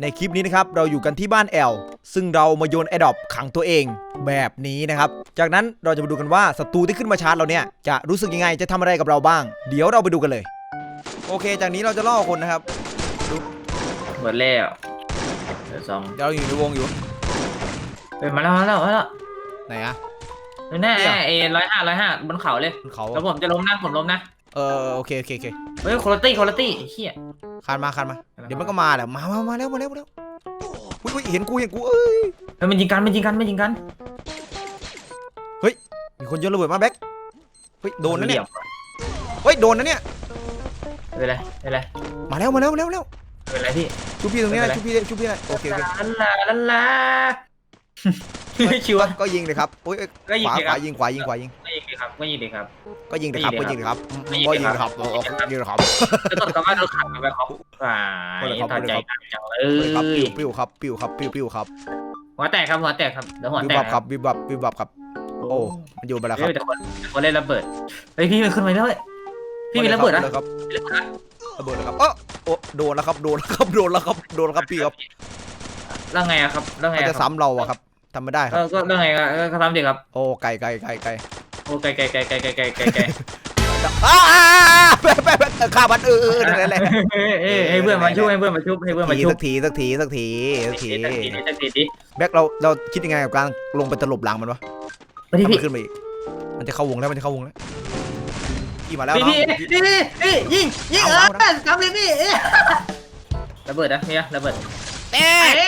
ในคลิปนี้นะครับเราอยู่กันที่บ้านแอลซึ่งเรามาโยนแอดอปขังตัวเองแบบนี้นะครับ จากนั้นเราจะมาดูกันว่าศัตรูที่ขึ้นมาชาร์จเราเนี่ยจะรู้สึกยังไงจะทำอะไรกับเราบ้าง เดี๋ยวเราไปดูกันเลย โอเค จากนี้เราจะล่อคนนะครับหมดแล้วเดี๋ยวซองเดี๋ยวเราอยู่ในวงอยู่เฮ้ยมาแล้วมาแล้วมาแล้วไหนอะแน่เนี่ยเอร้อยห้าร้อยห้าบนเขาเลยบนเขาแล้วผมจะล้มนะผมล้มนะเออโอเคโอเคโอเคเฮ้ยคุณตี้คุณตี้ไอ้เหี้ยคานมาคานมา เดี๋ยวมันก็มาแหละมามามาเร็วมาเร็วมาเร็วอุ๊ยอุ๊ยเห็นกูเห็นกูเอ้ยเฮ้ยมันยิงกันมันยิงกันมันยิงกันมีคนโยนระเบิดมาแบ็คเฮ้ยโดนนะเนี่ยหลี่มเฮ้ยโดนนะเนี่ยไม่เป็นไรไม่เป็นไรมาแล้วมาแล้วมาแล้วมาแล้วไม่เป็นไรพี่ชุบพี่ตรงนี้ไม่นะเป็นไรชุบพี่ชุบพี่นะโอเคโอเคลาลาลาลาชิวก็อะก็ยิงเลยครับโอ้ยเอ้ยก็ยิขงวาดีขครัวาบยิงขวายิงขวายิงก็ ยิงดีครับก็ยิงดีครับ ก็ยิงเลยครับไม่ก็ยิยิงงเลยครับไม่ก็ยิยิงงเลยครับไม่โอ้ยิงโหครับยิงเลยครับจะตกกับว่าเราขับไปเขาอ่าไม่เลยครับถอดใจไม่เลยครับกันจังเลเลยครับยปิ้วปิ้วครับปิ้วครับปิ้วปิ้วครับหัวแตกครับหัวแตกครับเดี๋ยวหัววิบแตวักบครับวิบวับวิบวับครับ โอ้มันโยนไปแล้วคเฮ้รับยแต่คนแต่คนเล่นระเบิดเฮ้ยพี่มันขึ้นมาแล้วเว้ยพี่มีระเบิดนะเลยครับระเบิดแล้วครับเออโอ้โดนแล้วครับโดนแล้วครับโดนแล้วครับโดนแล้วครับพี่ครับแล้วไงอะครับแล้วไงมันอะจะครับซ้ำเราอะครับทำไม่ได้คเอรับ อก็แล้วไงอะเออก็ทำดิครับโอ้ไก่ไก่ไก่ไก่ โอ้ไกลไกลไกลไกลไกลไกลไกลไกลอ้าแป๊บแป๊บแป๊บเออฆ่ามันเออเออนั่นแหละเอ้ยเอ้ยให้เพื่อนมาช่วยให้เพื่อนมาช่วยให้เพื่อนมาทีช่วยสักทีสักทีสักทีสักทีสักทีสักทีดิแบ็คเราเราคิดยังไงกับการลงไปตลบหลังมันวะมาดิถ้ามัพี่นขึ้นมาอีกมันจะเข้าวงแล้วมันจะเข้าวงแล้วพี่มาแล้วพี่น้องพี่พี่พี่พี่ยิงยิงเอาเออเอานะทำเลยพี่เอ้ยระเบิดนะเนี่ยระเบิดแตแต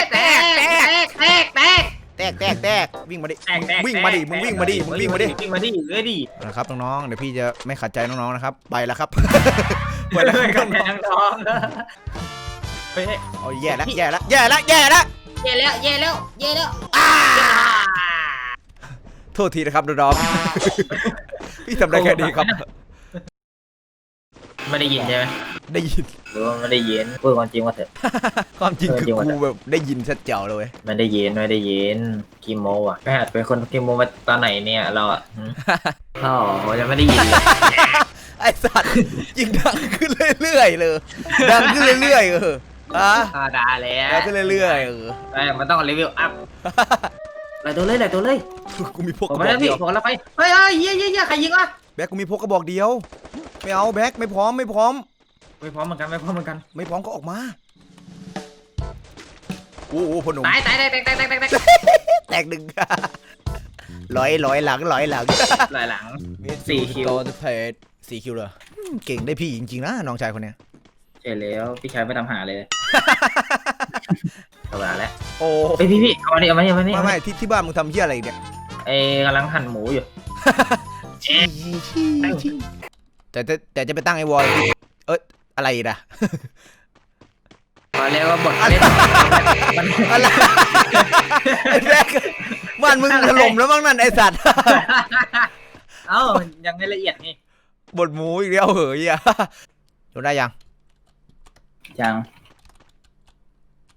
กกแตกแตกแตกแตกแตกแตกแตกวิ่งมาดิแตกแตกวิ่งมาดิมึงวิ่งมาดิมึงวิ่งมาดิวิ่งมาดิเอ้ยดินะครับน้องๆเดี๋ยวพี่จะไม่ขัดใจน้องๆนะครับไปแล้วครับไปเลยกันแทงทองเฮ้ยเอาแย่แล้วแย่แล้วแย่แล้วแย่แล้วเย่แล้วเย่แล้วเย่แล้วโทษทีนะครับน้องๆพี่ทำได้แค่นี้ครับ ไม่ได้ยินใช่ไหมได้ยิน หรือว่าไม่ได้ยินพูดความจริงมาเถอะ ความจริงเออคือจริงว่ะกูแบบได้ยินชัดเจ๋วเลยเว้ยไม่ได้ยินไม่ได้ยินกิโมอะไปหัดเป็นคนกิโมมาตอนไหนเนี่ยเราอะหืมอ๋อจะไม่ได้ยินเลย ไอสัตว์ยิงดังขึ้นเรื่อยๆเลยดังขึ้นเรื่อยๆเอออะอ่าด่าแล้วดังขึ้นเรื่อยๆเออเอ้ยมันต้องรีวิวอัพหลายตัวเลยหลายตัวเลยกูมีพวกผมกระมาบอแล้กวเดีพี่ยวผมแล้วไปเฮ้ยเฮ้ยเยี่ยเยี่ยเยี่ยใครยิงวะแบ็คกูมีพวกกระบอกเดียว ไม่เอาแบ็คไม่พร้อมไม่พร้อม ไม่พร้อมเหมือนกันไม่พร้อมเหมือนกันไม่พร้อมก็ออกมาโอ้โหพอหนุ่มตายตายตายตายตายตายตายแตกหนึ่ง ลอยลอยหลังลอยหลังหลายหลัง สี่คิว ตอนเพจสี่คิวเลยเก่งได้พี่จริงๆนะน้องชายคนเนี้ยเสร็จแล้วพี่ชายไปทำหาเลยกระบาแล้วโอ้เฮ้ยพี่พี่เอามานี่เอามานี่เอามานี่ไม่ไม่ที่ที่บ้านมึงทำเหี้ยอะไรเนี่ยเอ้ยกำลังหั่นหมูอยู่ แต่แต่แต่จะไปตั้งไอ้วอลเอ้ยอะไรนะมาเรียกว่าบทเล่นมันอะไรไอ้แบ็คบ้านมึงถล่มแล้วมั้งนั่นไอ้สัตว์เอ้ายังไม่ละเอียดนี่บดหมูอีกแล้วเหยอะโดนได้ยังยัง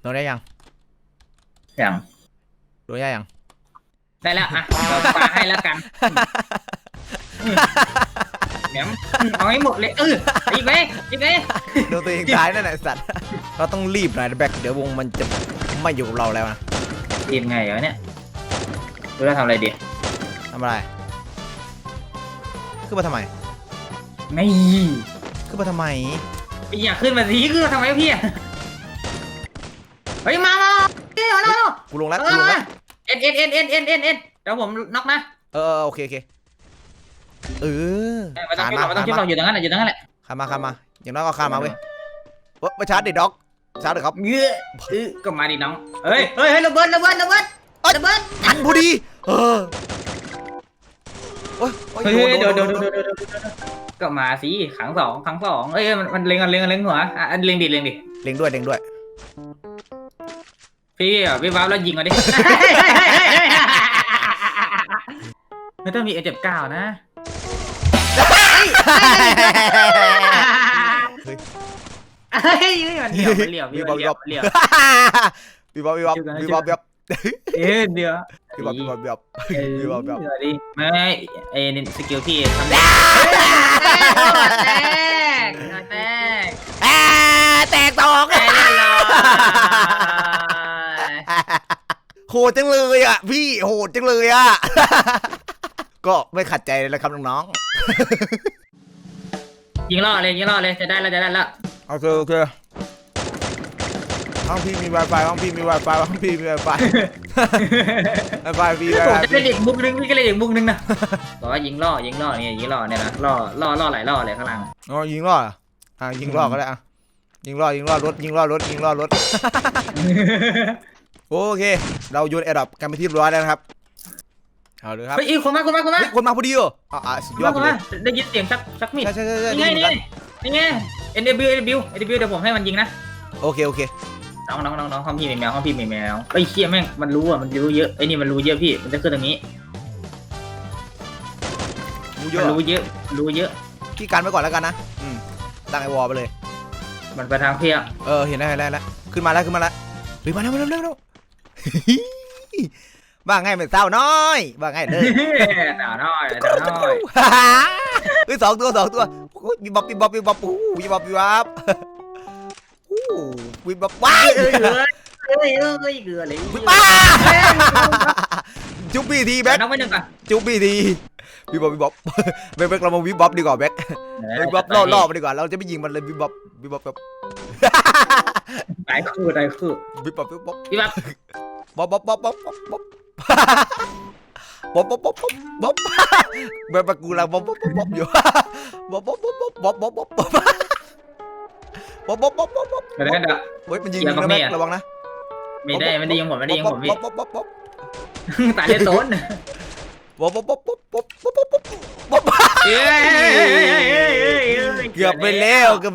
โดนได้ยังยังโดนได้ยังได้แล้วอะเราปาให้แล้วกัน แหนมเอาให้หมดเลยเอออีกไหมอีกไหมโดนตัวเองตายนั่นแหละไอ้สัตว์ เราต้องรีบหน่อยนะแบ็คเดี๋ยววงมันจะไม่อยู่กับเราแล้วนะทีมไงวะเนี่ยรู้แล้วทำอะไรดีทำอะไรขึ้นมาทำไมไม่ขึ้นมาทำไมอยากขึ้นมาสิขึ้นมาทำไมพี่อะเฮ้ยมามาเฮ้ยมาแล้วกูลงแล้วกูลงแล้วเอ็นเอ็นเอ็นเอ็นเอ็นเอ็นเอ็นเดี๋ยวผมน็อกนะเออโอเคโอเค เออไม่ต้องขานคิดหรมาอกไม่ต้องคิดหรอกอยู่ตรงนั้นแหละอยู่ตรงนั้นแหละขานมาขานมา อย่างน้อยก็ขานมาเว้ยเว้ยมาชาร์จดิด็อก ชาร์จเลยครับเยอะเออก็มาดิน้องเฮ้ยเฮ้ยเฮ้ยระเบิดระเบิดระเบิดระเบิดทันพอดี เออโอ้ยโอ้ยเฮ้ยโดนเดี๋ยวโดเดี๋ยวนโดเดี๋ยวนเดี๋ยวเดี๋ยวก็มาสิขังสองขังสองเอ้ยมันมันเล็งกันเล็งกันเล็งหัวอะอันเล็งดิเล็งดิเล็งด้วยเล็งด้วย พี่อะพี่ว้าวแล้วยิงมาดิไม่ต้องมีเอเจ็บเก้านะ เฮ้ยเฮ้ยมันเหลี่ยมมันเหลี่ยมวิพี่บมันเหลี่ยมมันเหลี่ยมวิบวับวิบวับวิบวับวิบวับเอ๊ะเดี๋ยววิบวับวิบวับวิบวับเออวิบบวิบวับเดี๋ยวดิไม่ไอ้นี่สกิลพี่ทำได้แตกแตกแตกแตกสองแตกแน่นอนหดจังเลยอะ พี่โหดจังเลยอะ ก็ไม่ขัดใจเลยนะครับน้องๆ ยิงล่อเลยยิงล่อเลยจะได้แล้วจะได้แล้วๆโอเคโอเคห้องพี่มี Wi-Fi ห้องพี่มี Wi-Fi ห้องพี่มี Wi-Fi Wi-Fi พี่ผม Wi-Fi จะได้เด็กมุกนึงพี่ก็เลยเด็กมุกนึงนะบอกว่ายิงล่อยิงล่อเนี่ยยิงล่อเนี่ยนะล่อล่อล่อหลายล่อเลยข้างล่างอ๋อยิงล่อเหรออะยิงล่อก็ได้อะยิงล่อยิงล่อรถยิงล่อรถยิงล่อรถโอเค เราโยนแอร์ดรอปกันไปที่เรียบร้อยแล้วนะครับ เอาเลยครับเฮ้ยอีกคนมาคนมาคนมาเฮ้ยคนมาพอดีเหรออะอะสุดคนยอมาดคไปนเลมายได้ยินเสียงชักชักมีดใช่ใช่ใช่ใช่นี่ไงได้ยินนี่กันไงนี่ไง NW NW NW เดี๋ยวผมให้มันยิงนะโอเคโอเคน้องน้องน้องน้องห้องพี่มีแมวห้องพี่มีแมวไอ้ยเคียแม่งมันรู้อะมันรู้เยอะไอ้นี่มันรู้เยอะพี่มันจะขึ้นตรงนี้มูเยมันอะรู้เยอะรู้เยอะพี่กันไว้ก่อนแล้วกันนะอืมตั้งไอวอลไปเลย มันไปทางเพียเออเห็นแล้วเห็นแล้วเห็นแล้วขึ้นมาแล้วขึ้นมาแล้วเฮ้ยมาแล้วมาแล้วมาแล้วมาแล้ วว่าไงเป็นสาวน้อย ว่าไงเด้อดาวน้อยดาวน้อยเฮ้ยสองตัวสองตัวโอ้ยบีบอบบีบอบบีบอบอู้บีบอบบีบอบอู้บีบอบว้ายเอ้ยเอ้ยเอ้ยเอ้ยเกลือเลยป้าจุ๊บบีทีแบ็แบ็คคน้องไปหนึ่งก่อนจุ๊บบีทีบีบอบบีบอบแบ็คแบ็คเรามาบีบอบดีกว่าแบ็คบีบอบล่อล่อมันดีกว่าเราจะไม่ยิงมันเลยบีบอบบีบอบแบบตายคู่ตายคู่บีบอบบีบอบพี่แบบบ๊อบบ๊อบบ๊อบบ๊อบบ๊อบบ๊อบบ๊อบ บ๊อบบ๊อบบ๊อบบ๊อบแบบแบบกูลังบ๊อบบ๊อบบ๊อบบ๊อบอยู่บ๊อบบ๊อบบ๊อบบ๊อบบ๊อบบ๊อบบ๊อบบ๊อบบ๊อบบ๊อบบ๊อบบ๊อบเดี๋ยวกันเดี๋ยวเฮ้ยมันยิงมึงนะแม็กระวังนะไม่ได้ไม่ได้ยิงผมไม่ได้ยิงผมพี่บ๊อบบ๊อบบ๊อบบ๊อบตายเลยโซนบ๊อบบ๊อบบ๊อบบ๊อบบ๊อบบ๊อบบ๊อบบ๊อบบ๊อบเอ้ยเกือบไปแล้วเกือบ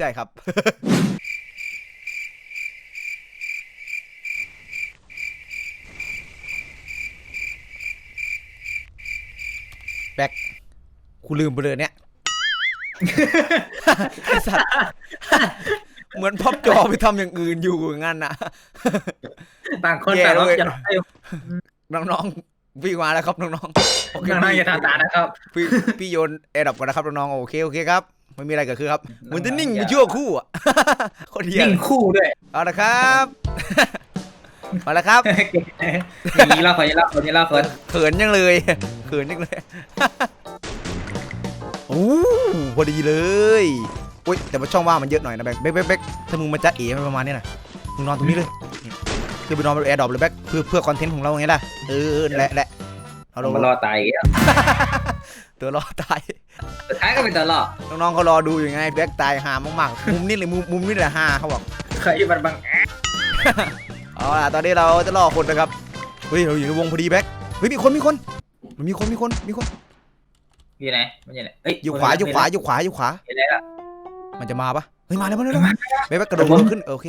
ใช่ครับ แบ็คกูลืมไปเลยเนี่ย ไอ้สัตว์ เหมือนพับจอไปทำอย่างอื่นอยู่อย่างนั้นนะ ต่างคนต่างรับจะให้น้องๆพี่มาแล้วครับน้องๆโอเคน้องๆพี่อย่าทำตานะครับ พี่พี่โยนแอร์ดับก่อนนะครับน้องๆโอเคโอเคครับ ไม่มีอะไรเกิดขึ้นครับเหมือนจะนิ่งไปชั่วครู่อะคนเดียนิ่งคู่ด้วยเอาละครับมาแล้วครับนี่เล่าคนนี่เล่าคนนี่เล่าคนเขินยังเลยเขินยังเลยโอ้พอดีเลยโอ้ยแต่ว่าช่องว่างมันเยอะหน่อยนะแบ็คแบ็คแบ็คแบ็คถ้ามึงมาจะเอ๋มันประมาณนี้นะมึงนอนตรงนี้เลยคือไปนอนบนแอร์ดรอปเลยแบ็คเพื่อเพื่อคอนเทนต์ของเราไงล่ะเออแหละแหละเอาลงมันรอตายอีกตัวรอตาย สุดท้ายก็เป็นตัวรอน้องๆเขารอดูอยู่ไงแบ็คตายหามากๆมุมนี้เลยมุมมุมนี้แหละฮาเขาบอกเคยมันบังเอาล่ะตอนนี้เราจะล่อคนนะครับเฮ้ยเราอยู่ในวงพอดีแบ็คเฮ้ยมีคนมีคนมันมีคนมีคนมีคนอยู่ไหนมันอยู่ไหนเอ้ยอยู่ขวาอยู่ขวาอยู่ขวาอยู่ขวาเห็นแล้วมันจะมาปะเฮ้ยมาแล้วมาแล้วมาแล้วแบ็คแบ็คกระโดดขึ้นเออโอเค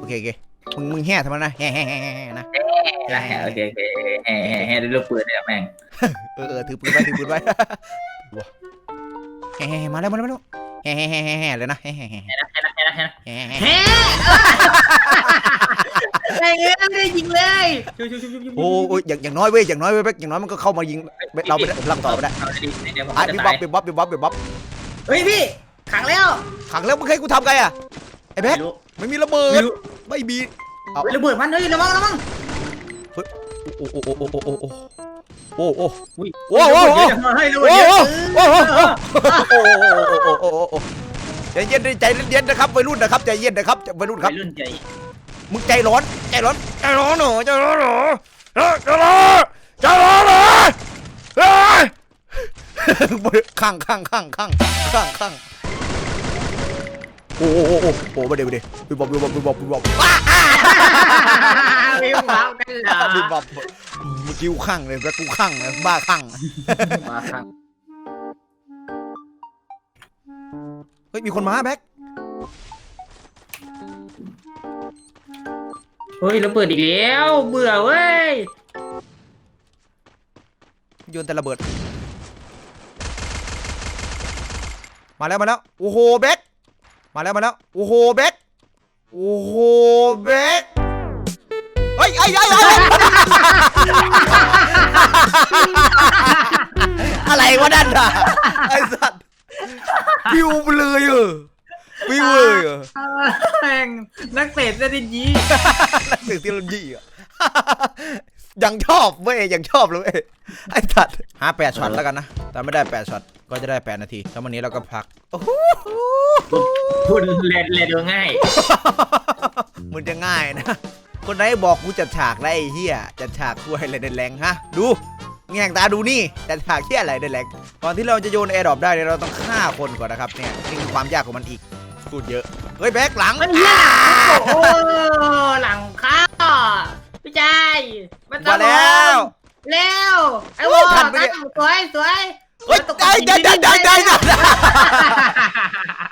โอเคโอเคมึงมึงแห่ทำไมนะแห่แห่แห่แห่แห่นะโอเคโอเคแห่แห่แห่ด้วยลูกปืนเนี่ยแม่งเออเออถือปืนไว้ถือปืนไว้ว้า แห่แห่แห่มาแล้วมาแล้วมาแล้วแห่แห่แห่แห่แห่เลยนะแห่แห่แห่แห่แห่นะแห่นะแห่นะแห่นะแห่ไอ้เงี้ยไม่ได้ยิงเลยชูชูชูชูโอ้ยอย่างอย่างน้อยเว้ยอย่างน้อยเว้ยแบ็คอย่างน้อยมันก็เข้ามายิงเราไม่ได้ลำต่อไม่ได้เอาดีเดี๋ยวผมอะจะบิ๊บตาบ๊อยบบิ๊บบ๊อบบิ๊บบ๊อบบิ๊บบ๊อบเฮ้ยพี่ขังแล้วขังแล้วมึงให้กูทำไงอะไอ้แบ็คไม่รู้ไม่มีระเบิไม่ดรู้ไม่มีเอาเฮ้ยระเบิดมันเฮ้ยระวังระวังโอ้โอ้โอ้โอ้โอ้โอ้โอ้ โอ้โอ้อุ้ยโอ้โหให้ระโอ้เบิดโหเยอะโอ้โหโอ้โหโอ้โหโอ้โหโอ้โหใจเย็นใจเย็นนะครับวัยรุ่นนะครับใจเย็นนะครับวัยรุ่นครับรุ่นใจมึงใจร้อนใจร้อนใจร้อนเหรอใจร้อนเหรอใจร้อนใจร้อนเหรอข้างข้างข้างข้างข้างข้างโอ้โหโอ้โหโอ้โหมาเดี๋ยวมาเดี๋ยวบิบบบบิบบบบิบบบบิบบบไม่ว้าวกันเหรอบิบบบเมื่อกี้กูข้างเลยแล้วกูข้างเลยบ้าข้าง มาครับเฮ้ยมีคนมาแบ็คเฮ้ยระเบิดอีกแล้วเบื่อเว้ยโยนแต่ระเบิด มาแล้วมาแล้วโอ้โหเบคมาแล้วมาแล้วโอ้โหเบคโอ้โหเบคเฮ้ยไอ้ไอ้ไอ้ย อะไรวะนั่นอะไอ้สัตว์ปิวไปเลยเออปิวเลยเออแม่งนักเตะจะได้ยีนักสื่อเทคโนโลยีอะยังชอบเว้ยยังชอบเลยเว้ยไอ้สัตว์หาแปดช็อตแล้วกันนะแต่ไม่ได้แปดช็อตก็จะได้แปดนาทีแล้ววันนี้เราก็พักโอ้โหพูดเล่นเล่นดูง่าย มันจะง่ายนะ คนไหนบอกกูจัดฉากได้ไอ้เฮียจัดฉากกูให้อะไรในแรงฮะ ดูแง่งตาดูนี่จัดฉากเฮียอะไรในแรงก่อนที่เราจะโยนแอร์ดรอปได้เนี่ยเราต้องฆ่าคนก่อนนะครับเนี่ยนี่คือความยากของมันอีกพูดเยอะเฮ้ยแบ็คหลังมันเหี้ยโอ้หลังข้าพี่ชายมันมาแล้วเร็วไอ้โอ้วอยทันไปตั้เนี่ยงสวยสวยเฮ้ยได้ได้ได้ได้ได้ได้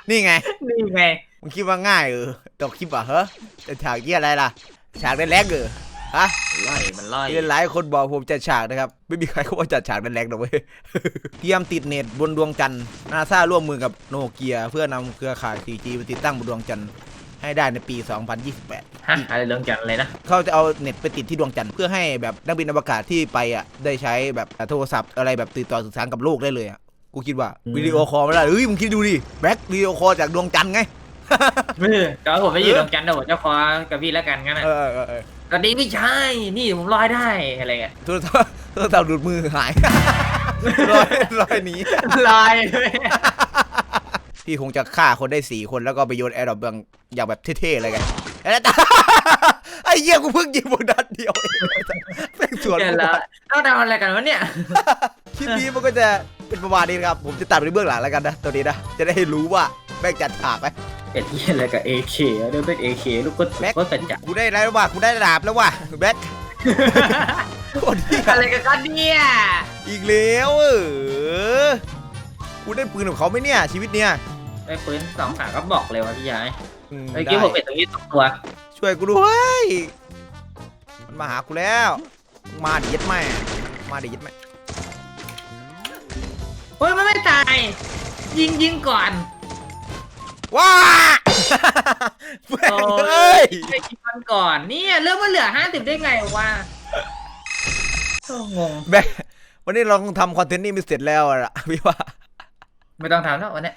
นี่ไงนี่ไงมึงคิดว่าง่ายเออตกคลิปอะเฮ้จัดฉากเฮียอะไรล่ะ ฉากในแรงเออฮะไล่มันไล่คือหลายคนบอกผมจัดฉากนะครับ ไม่มีใครเขาว่าจัดฉากนั้นแรงหรอกเว้ยเตรียมติดเน็ตบนดวงจันทร์นาซาร่วมมือกับโนเกีย เพื่อนำเครือข่าย 4G ไปติดตั้งบนดวงจันทร์ให้ได้ในปี 2028 ฮะอะไรเรื่องจันอะไรนะ เขาจะเอาเน็ตไปติดที่ดวงจันทร์เพื่อให้แบบนักบินอวกาศที่ไปอะได้ใช้แบบโทรศัพท์อะไรแบบติดต่อสื่อสารกับโลกได้เลยอะกูคิดว่าวิดีโอคอลไม่ได้เฮ้ยมึงคิดดูดิแบ็ควิดีโอคอลจากดวงจันทร์ไงเออ ก็ผมไม่อยู่ดวงจันทร์แต่ผมจะคอกับพี่แล้วกันงั้นนะเออเออเออสวัสดีพี่ชายนี่ผมลอยได้อะไรเงี้ยโทรศัพท์โทรศัพท์ดูดมือหาย ลอยลอยหนีลอยเลยพี่คงจะฆ่าคนได้สี่คนแล้วก็ไปโยนแอร์ดรอปอย่างอย่างแบบเท่ๆเลยกันไอ้นั่นไอ้เหี้ยกูเพิ่งยิงบนนัดเดียวเองแม่งสวนเดี๋ยวแล้วต้องทำอะไรกันวะเนี่ยคลิปนี้มันก็จะเป็นประมาณนี้นะครับ ผมจะตัดไปในเบื้องหลังแล้วกันนะตัวนี้นะ จะได้รู้ว่าแม่งจัดฉากไหม เอ็ดที่อะไรกับ AK เดี๋ยวเป็น AK ลูกก็แม็ก ก็กระจับกูได้แล้วว่ะกูได้ดาบแล้วว่ะแบ็คโคตรเหี้ยอะไรกันก็เนี่ยอีกแล้วเออกูได้ปืนของเขาไหมเนี่ยชีวิตเนี่ยไอ้ปืนสองขาก็บอกเลยว่าพี่ชายอืมเมื่อกี้ผมเห็นตรงนี้สองตัวช่วยกูด้วยมันมาหากูแล้วมึงมาดิยัดแม่มาดิยัดแม่เฮ้ยมันไม่ตาย ยิงยิงก่อน ว้าแม่งเอ้ยไปยิงมันก่อนเนี่ยเริ่มว่าเหลือห้าสิบได้ไงวะโอ้งง แม่งวันนี้เราต้องทำคอนเทนต์นี้ไม่เสร็จแล้วอะพี่ว่า ไม่ต้องทำแล้ววันเนี้ย